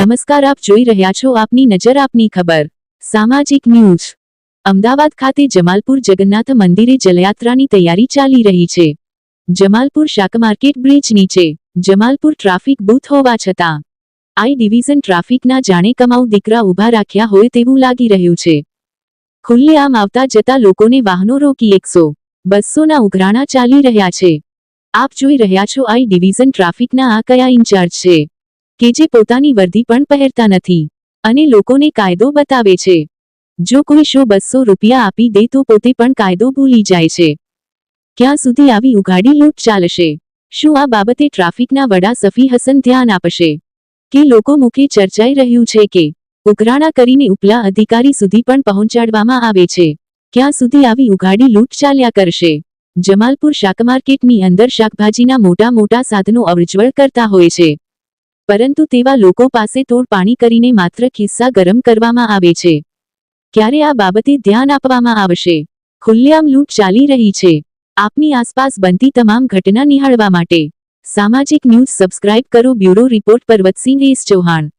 નમસ્કાર, આપ જોઈ રહ્યા છો આપની નજર, આપની ખબર. સામાજિક ન્યૂઝ. અમદાવાદ ખાતે જમાલપુર જગન્નાથ મંદિરે જલયાત્રાની તૈયારી ચાલી રહી છે. જમાલપુર શાક માર્કેટ બ્રિજ નીચે. જમાલપુર ટ્રાફિક બૂથ હોવા છતાં. આઈ ડિવિઝન ટ્રાફિકના જાણે કમાઉ દીકરા ઊભા રાખ્યા હોય તેવું લાગી રહ્યું છે. ખુલ્લેઆમ આવતા જતા લોકોને વાહનો રોકી એકસો, બસોના ઉઘરાણા ચાલી રહ્યા છે. આપ જોઈ રહ્યા છો આઈ ડિવિઝન ટ્રાફિકના આ કયા ઇન્ચાર્જ છે. કે જે પોતાની વર્દી પણ પહેરતા નથી. અને લોકોને કાયદો બતાવે છે. જો કોઈ શો બસો રૂપિયા આપી દે તો પોતે પણ કાયદો ભૂલી જાય છે. ક્યાં સુધી આવી ઉઘાડી લૂંટ ચાલશે? શું આ બાબતે ટ્રાફિકના વડા સફી હસન ધ્યાન આપશે? કે લોકો મુખે ચર્ચાઈ રહ્યું છે કે ઉઘરાણા કરીને ઉપલા અધિકારી સુધી પણ પહોંચાડવામાં આવે છે? ક્યાં સુધી આવી ઉઘાડી લૂંટ ચાલ્યા કરશે? જમાલપુર શાકમાર્કેટની અંદર શાકભાજીના મોટા મોટા સાધનો અવજવળ કરતા હોય છે. પરંતુ તેવા લોકો પાસે તોડ પાણી કરીને માત્ર ખિસ્સા ગરમ કરવામાં આવે છે. ક્યારે આ બાબતે ધ્યાન આપવામાં આવશે? ખુલ્લેઆમ લૂંટ ચાલી રહી છે. આપની આસપાસ બનતી તમામ ઘટના નિહાળવા માટે. સામાજિક ન્યૂઝ સબસ્ક્રાઇબ કરો bureau report Parvatsinh S Chauhan.